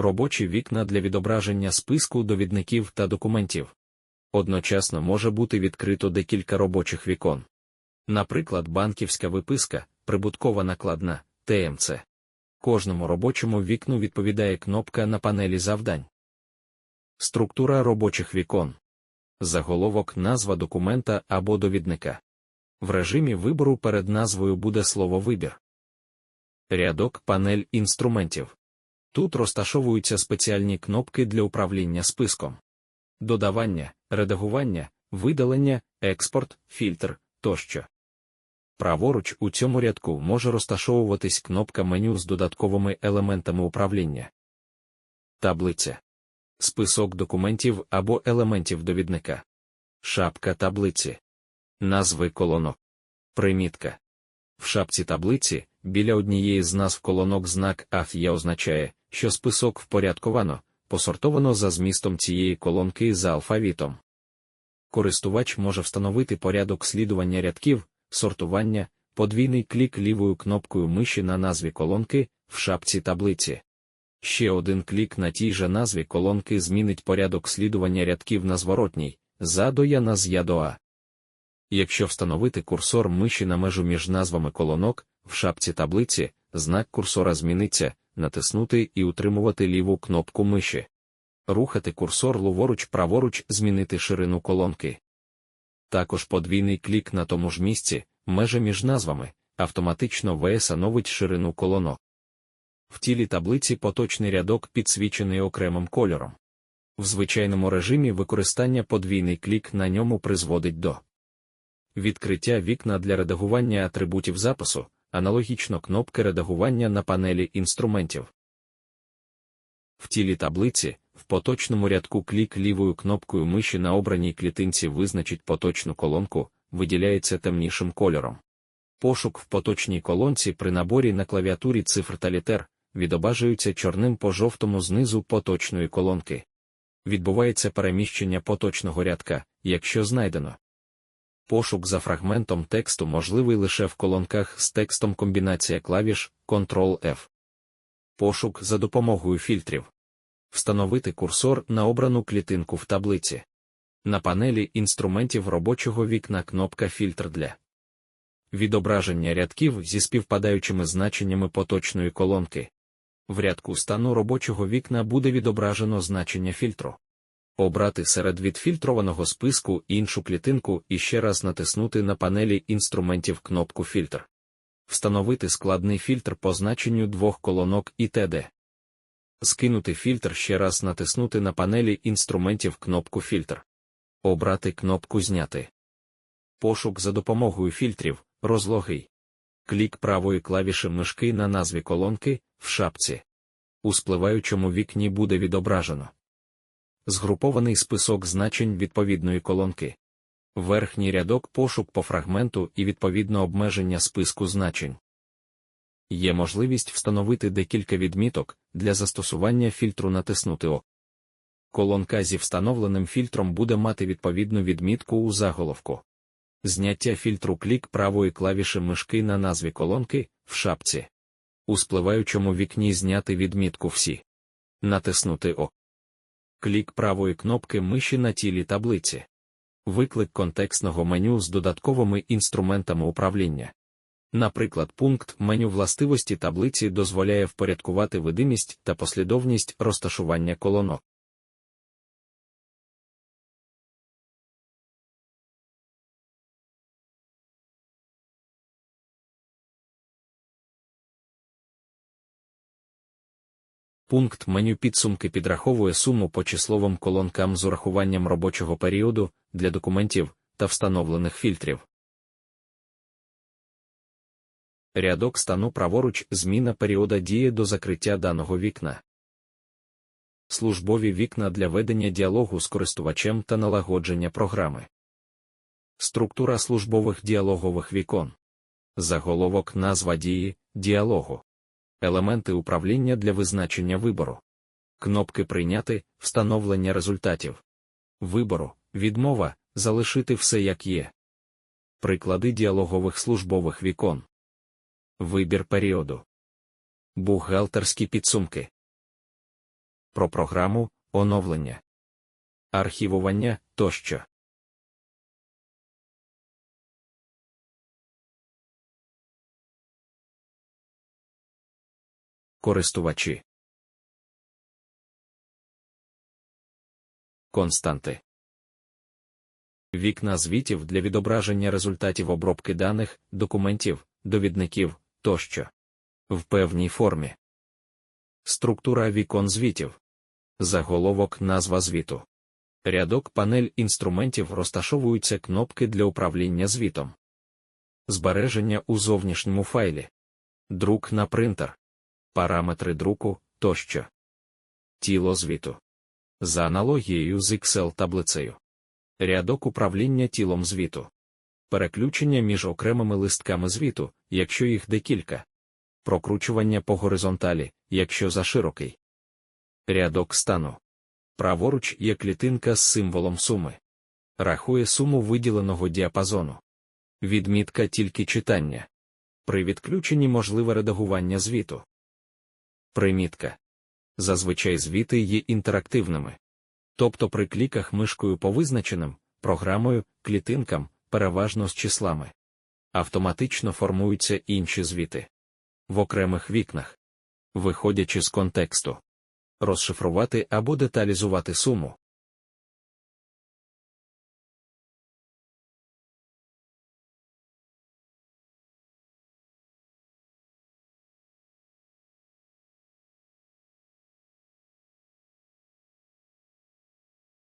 робочі вікна для відображення списку довідників та документів. Одночасно може бути відкрито декілька робочих вікон. Наприклад, банківська виписка, прибуткова накладна, ТМЦ. Кожному робочому вікну відповідає кнопка на панелі завдань. Структура робочих вікон. Заголовок назва документа або довідника. В режимі вибору перед назвою буде слово вибір. Рядок панель інструментів. Тут розташовуються спеціальні кнопки для управління списком. Додавання, редагування, видалення, експорт, фільтр тощо. Праворуч у цьому рядку може розташовуватись кнопка меню з додатковими елементами управління. Таблиця. Список документів або елементів довідника. Шапка таблиці. Назви колонок. Примітка. В шапці таблиці біля однієї з назв колонок знак АФ означає, що список впорядковано, посортовано за змістом цієї колонки за алфавітом. Користувач може встановити порядок слідування рядків, сортування, подвійний клік лівою кнопкою миші на назві колонки в шапці таблиці. Ще один клік на тій же назві колонки змінить порядок слідування рядків на зворотній, за до я на з я. Якщо встановити курсор миші на межу між назвами колонок, в шапці таблиці, знак курсора зміниться, натиснути і утримувати ліву кнопку миші. Рухати курсор ліворуч праворуч змінити ширину колонки. Також подвійний клік на тому ж місці, межа між назвами, автоматично висановить ширину колонок. В тілі таблиці поточний рядок підсвічений окремим кольором. В звичайному режимі використання подвійний клік на ньому призводить до відкриття вікна для редагування атрибутів запису, аналогічно кнопки редагування на панелі інструментів. В тілі таблиці, в поточному рядку клік лівою кнопкою миші на обраній клітинці визначить поточну колонку, виділяється темнішим кольором. Пошук в поточній колонці при наборі на клавіатурі цифр та літер відображується чорним по жовтому знизу поточної колонки. Відбувається переміщення поточного рядка, якщо знайдено. Пошук за фрагментом тексту можливий лише в колонках з текстом комбінація клавіш Ctrl-F. Пошук за допомогою фільтрів. Встановити курсор на обрану клітинку в таблиці. На панелі інструментів робочого вікна кнопка Фільтр для відображення рядків зі співпадаючими значеннями поточної колонки. В рядку стану робочого вікна буде відображено значення фільтру. Обрати серед відфільтрованого списку іншу клітинку і ще раз натиснути на панелі інструментів кнопку Фільтр. Встановити складний фільтр по значенню двох колонок і т.д. Скинути фільтр ще раз натиснути на панелі інструментів кнопку Фільтр. Обрати кнопку Зняти. Пошук за допомогою фільтрів, розлогий. Клік правої клавіші мишки на назві колонки в шапці. У спливаючому вікні буде відображено. Згрупований список значень відповідної колонки. Верхній рядок пошук по фрагменту і відповідно обмеження списку значень. Є можливість встановити декілька відміток для застосування фільтру натиснути ОК. Колонка зі встановленим фільтром буде мати відповідну відмітку у заголовку. Зняття фільтру клік правої клавіші мишки на назві колонки в шапці. У спливаючому вікні зняти відмітку всі. Натиснути ОК. Клік правої кнопки миші на тілі таблиці. Виклик контекстного меню з додатковими інструментами управління. Наприклад, пункт меню властивості таблиці дозволяє впорядкувати видимість та послідовність розташування колонок. Пункт меню підсумки підраховує суму по числовим колонкам з урахуванням робочого періоду для документів та встановлених фільтрів. Рядок стану праворуч зміна періода дії до закриття даного вікна. Службові вікна для ведення діалогу з користувачем та налагодження програми. Структура службових діалогових вікон. Заголовок назва дії, діалогу елементи управління для визначення вибору, кнопки Прийняти, встановлення результатів, вибору, відмова, залишити все як є, приклади діалогових службових вікон, вибір періоду, бухгалтерські підсумки. про програму, оновлення, архівування тощо. Користувачі Константи Вікна звітів для відображення результатів обробки даних, документів, довідників тощо. В певній формі. Структура вікон звітів. Заголовок назва звіту. Рядок панель інструментів розташовуються кнопки для управління звітом. Збереження у зовнішньому файлі. Друк на принтер. Параметри друку тощо. Тіло звіту. За аналогією з Excel таблицею. Рядок управління тілом звіту. Переключення між окремими листками звіту, якщо їх декілька. Прокручування по горизонталі, якщо заширокий. Рядок стану. Праворуч є клітинка з символом суми. Рахує суму виділеного діапазону. Відмітка тільки читання. При відключенні можливе редагування звіту. Примітка. Зазвичай звіти є інтерактивними. Тобто при кліках мишкою по визначеним, програмою, клітинкам, переважно з числами. Автоматично формуються інші звіти. В окремих вікнах. Виходячи з контексту. Розшифрувати або деталізувати суму.